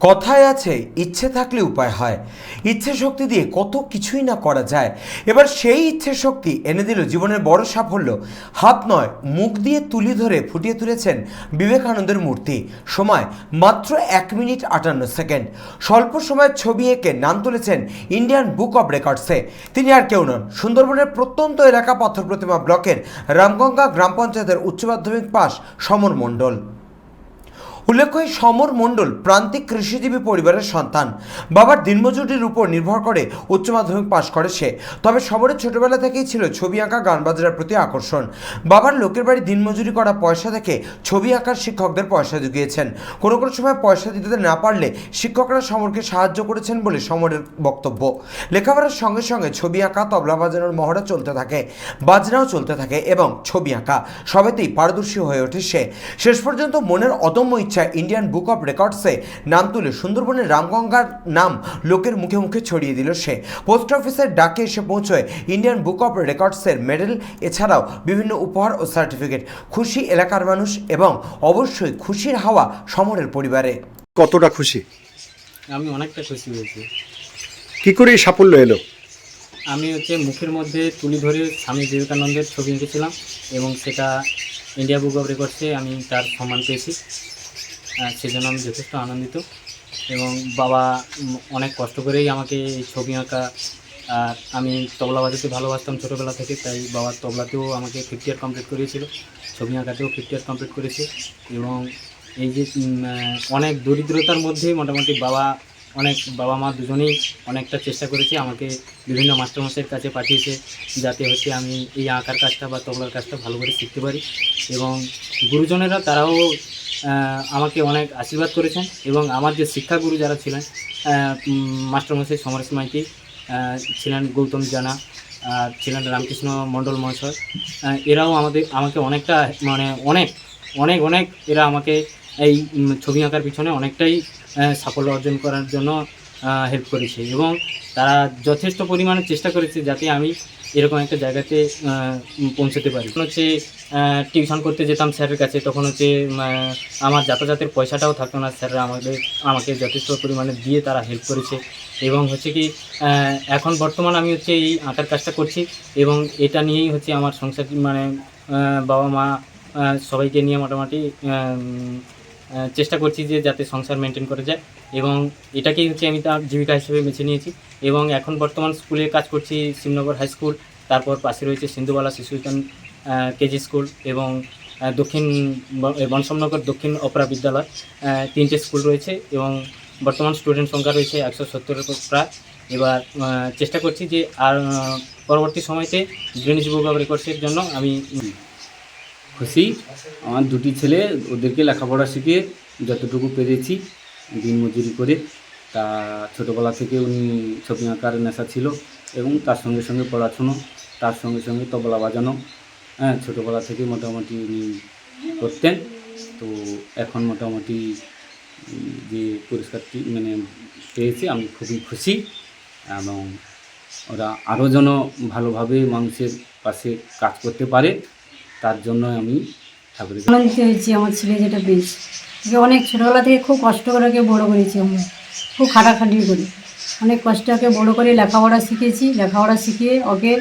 কথায় আছে, ইচ্ছে থাকলে উপায় হয়। ইচ্ছে শক্তি দিয়ে কত কিছুই না করা যায়। এবার সেই ইচ্ছে শক্তি এনে দিল জীবনের বড় সাফল্য। হাত নয়, মুখ দিয়ে তুলি ধরে ফুটিয়ে তুলেছেন বিবেকানন্দের মূর্তি। সময়, মাত্র এক মিনিট আটান্ন সেকেন্ড। স্বল্প সময়ের ছবি এঁকে নাম তুলেছেন ইন্ডিয়ান বুক অব রেকর্ডসে। তিনি আর কেউ নন। সুন্দরবনের প্রত্যন্ত এলাকা পাথর প্রতিমা ব্লকের রামগঙ্গা গ্রাম পঞ্চায়েতের উচ্চ মাধ্যমিক পাস সমর মণ্ডল। উল্লেখ্য সমর মণ্ডল প্রান্তিক কৃষিজীবী পরিবারের সন্তান। বাবার দিনমজুরির উপর নির্ভর করে উচ্চ মাধ্যমিক পাশ করে সে। তবে সমরের ছোটবেলা থেকেই ছিল ছবি আঁকা গান বাজনার প্রতি আকর্ষণ। বাবার লোকের বাড়ি দিনমজুরি করা পয়সা থেকে ছবি আঁকার শিক্ষকদের পয়সা জুগিয়েছেন। কোনো কোনো সময় পয়সা দিতে না পারলে শিক্ষকরা সমরকে সাহায্য করেছেন বলে সমরের বক্তব্য। লেখাপড়ার সঙ্গে সঙ্গে ছবি আঁকা, তবলা বাজানোর মহড়া চলতে থাকে, বাজনাও চলতে থাকে এবং ছবি আঁকা সবেতেই পারদর্শী হয়ে ওঠে সে। শেষ পর্যন্ত মনের অদম্য ইচ্ছা ইন্ডিয়ান বুক অফ রেকর্ডসে নাম তুলে সুন্দরবনের রামগঙ্গার নাম লোকের মুখে মুখে ছড়িয়ে দিল সে। পোস্ট অফিসের ডাকে এসে পৌঁছয় ইন্ডিয়ান বুক অফ রেকর্ডসের মেডেল এছাড়াও বিভিন্ন উপহার ও সার্টিফিকেট। খুশি এলাকার মানুষ এবং অবশ্যই খুশির হাওয়া সমরের পরিবারে। কতটা খুশি? আমি অনেকটা খুশি হয়েছি। কি করে এই সাফল্য এলো? আমি হচ্ছে মুখের মধ্যে তুলি ধরে স্বামী বিবেকানন্দের ছবি এঁকেছিলাম এবং সেটা ইন্ডিয়া বুক অফ রেকর্ডসে আমি তার সম্মান পেয়েছি। সেজন্য আমি যথেষ্ট আনন্দিত এবং বাবা অনেক কষ্ট করেই আমাকে ছবি আঁকা, আর আমি তবলা বাজাতে ভালোবাসতাম ছোটোবেলা থেকে, তাই বাবার তবলাতেও আমাকে ফিফটি ইয়ার কমপ্লিট করিয়েছিল, ছবি আঁকাতেও ফিফটি ইয়ার কমপ্লিট করেছে এবং এই যে অনেক দরিদ্রতার মধ্যেই মোটামুটি বাবা অনেক বাবা মা দুজনেই অনেকটা চেষ্টা করেছে আমাকে বিভিন্ন মাস্টারমশাইয়ের কাছে পাঠিয়েছে যাতে হচ্ছে আমি এই আঁকার কাজটা বা তবলার কাজটা ভালো করে শিখতে পারি। এবং গুরুজনেরা তারাও আমাকে অনেক আশীর্বাদ করেছেন এবং আমার যে শিক্ষাগুরু যারা ছিলেন মাস্টারমশাই সমরেশ মাইতি ছিলেন গৌতম জানা, আর ছিলেন রামকৃষ্ণ মণ্ডল মহাশয় এরাও আমাদের, আমাকে অনেকটা মানে অনেক অনেক অনেক এরা আমাকে এই ছবি আঁকার পিছনে অনেকটাই সাফল্য অর্জন করার জন্য হেল্প করেছে এবং তারা যথেষ্ট পরিমাণে চেষ্টা করেছে যাতে আমি এরকম একটা জায়গাতে পৌঁছতে পারি। তখন হচ্ছে টিউশন করতে যেতাম স্যারের কাছে, তখন হচ্ছে আমার যাতায়াতের পয়সাটাও থাকতো না, স্যাররা আমাদের, আমাকে যথেষ্ট পরিমাণে দিয়ে তারা হেল্প করেছে এবং হচ্ছে কি এখন বর্তমান আমি হচ্ছে এই আঁকার কাজটা করছি এবং এটা নিয়েই হচ্ছে আমার সংসার মানে বাবা মা সবাইকে নিয়ে মোটামুটি চেষ্টা করছি যে যাতে সংসার মেনটেন করে যায় এবং এটাকেই হচ্ছে আমি তার জীবিকা হিসেবে বেছে নিয়েছি এবং এখন বর্তমান স্কুলে কাজ করছি শিবনগর হাই স্কুল তারপর পাশে রয়েছে সিন্ধুবালা শিশু উদ্যান কেজি স্কুল এবং দক্ষিণ বনসমনগর দক্ষিণ অপরা বিদ্যালয় তিনটে স্কুল রয়েছে এবং বর্তমান স্টুডেন্ট সংখ্যা রয়েছে একশো সত্তরের প্রায়। এবার চেষ্টা করছি যে আর পরবর্তী সময়তে গ্রিনিজ বুক অফ রেকর্ডসের জন্য আমি খুশি। আমার দুটি ছেলে, ওদেরকে লেখাপড়া শিখিয়ে যতটুকু পেরেছি দিনমজুরি করে। তা ছোটোবেলা থেকে উনি ছবি আঁকার নেশা ছিল এবং তার সঙ্গে সঙ্গে পড়াশুনো, তার সঙ্গে সঙ্গে তবলা বাজানো। হ্যাঁ ছোটোবেলা থেকে মোটামুটি উনি করতেন। তো এখন মোটামুটি যে পুরস্কারটি মানে পেয়েছি, আমি খুবই খুশি এবং ওরা আরও যেন ভালোভাবে মানুষের পাশে কাজ করতে পারে। তার জন্য আমি ঠাকুরের আনন্দিত হয়েছি আমার ছেলে যেটা পেয়েছে। অনেক ছোটোবেলা থেকে খুব কষ্ট করে ওকে বড়ো করেছি আমরা। খুব খাটাখাটি করে। অনেক কষ্ট ওকে বড়ো করে লেখাপড়া শিখেছি। লেখাপড়া শিখিয়ে ওকে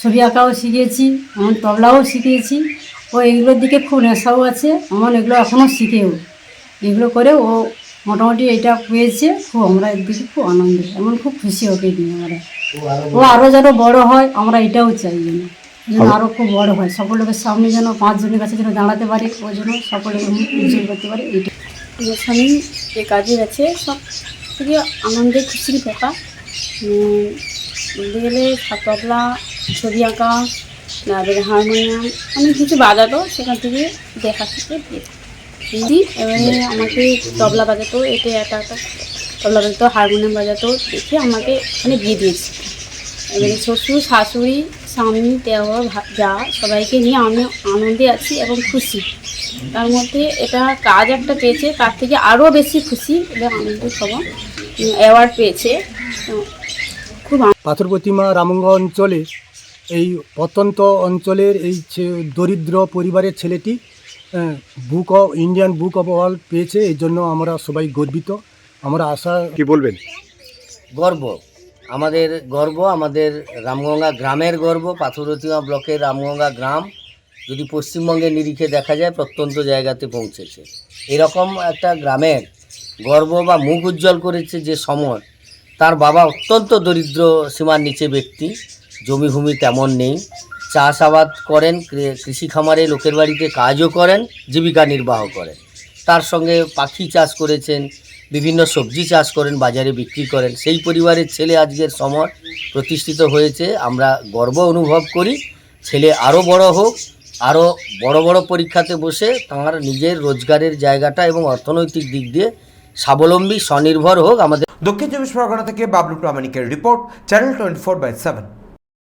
ছবি আঁকাও শিখিয়েছি এমন তবলাও শিখিয়েছি ও এগুলোর দিকে খুব নেশাও আছে। এমন এগুলো এখনও শিখেও। এগুলো করে ও মোটামুটি এটা পেয়েছে। খুব আমরা এর দিকে খুব আনন্দ এমন খুব খুশি ওকে নিয়ে আমরা। ও আরও যেন বড় হয় আমরা এটাও চাই যেন। যেন আরও খুব বড় হয়। সকল লোকের সামনে যেন পাঁচজনের কাছে যেন দাঁড়াতে পারে, ও যেন সকলের উজ্জ্বল করতে পারে এইটা আমার স্বামী, যে কাজে গেছে সব থেকে আনন্দের খুশির ব্যাপার বলতে গেলে তবলা ছবি আঁকা, তারপরে হারমোনিয়াম, অনেক কিছু বাজাতো, সেখান থেকে দেখা থেকে দিয়েছে এবারে আমাকে তবলা বাজাতো এটা একটা একটা তবলা বাজাতো, হারমোনিয়াম বাজাতো, দেখে আমাকে এখানে বিয়ে দিয়েছে। এবারে শ্বশুর, শাশুড়ি স্বামী দেওয়া যা সবাইকে নিয়ে আমি আনন্দে আছি এবং খুশি। তার মধ্যে এটা কাজ একটা পেয়েছে তার থেকে আরও বেশি খুশি এবং আনন্দ সবাই অ্যাওয়ার্ড পেয়েছে। খুব পাথর প্রতিমা রামঙ্গ অঞ্চলে এই প্রত্যন্ত অঞ্চলের এই দরিদ্র পরিবারের ছেলেটি book of Indian book of world পেয়েছে এই জন্য আমরা সবাই গর্বিত। আমরা আশা কি বলবেন? গর্ব। আমাদের গর্ব, আমাদের রামগঙ্গা গ্রামের গর্ব, পাথরতিমা ব্লকের রামগঙ্গা গ্রাম, যদি পশ্চিমবঙ্গের নিরিখে দেখা যায়, প্রত্যন্ত জায়গাতে পৌঁছেছে। এরকম একটা গ্রামের গর্ব বা মুখ উজ্জ্বল করেছে যে সমর তার বাবা অত্যন্ত দরিদ্র সীমার নিচে ব্যক্তি, জমিভূমি তেমন নেই, চাষাবাদ করেন কৃষি খামারে, লোকের বাড়িতে কাজও করেন, জীবিকা নির্বাহ করেন। তার সঙ্গে পাখি চাষ করেছেন, বিভিন্ন সবজি চাষ করেন, বাজারে বিক্রি করেন। সেই পরিবারের ছেলে আজকের সমর প্রতিষ্ঠিত হয়েছে। আমরা গর্ব অনুভব করি। ছেলে আরও বড় হোক আরও বড় বড় পরীক্ষাতে বসে তাঁর নিজের রোজগারের জায়গাটা এবং অর্থনৈতিক দিক দিয়ে স্বাবলম্বী, স্বনির্ভর হোক আমাদের। দক্ষিণ চব্বিশ পরগনা থেকে Bablu প্রামাণিকের report, channel twenty four by seven.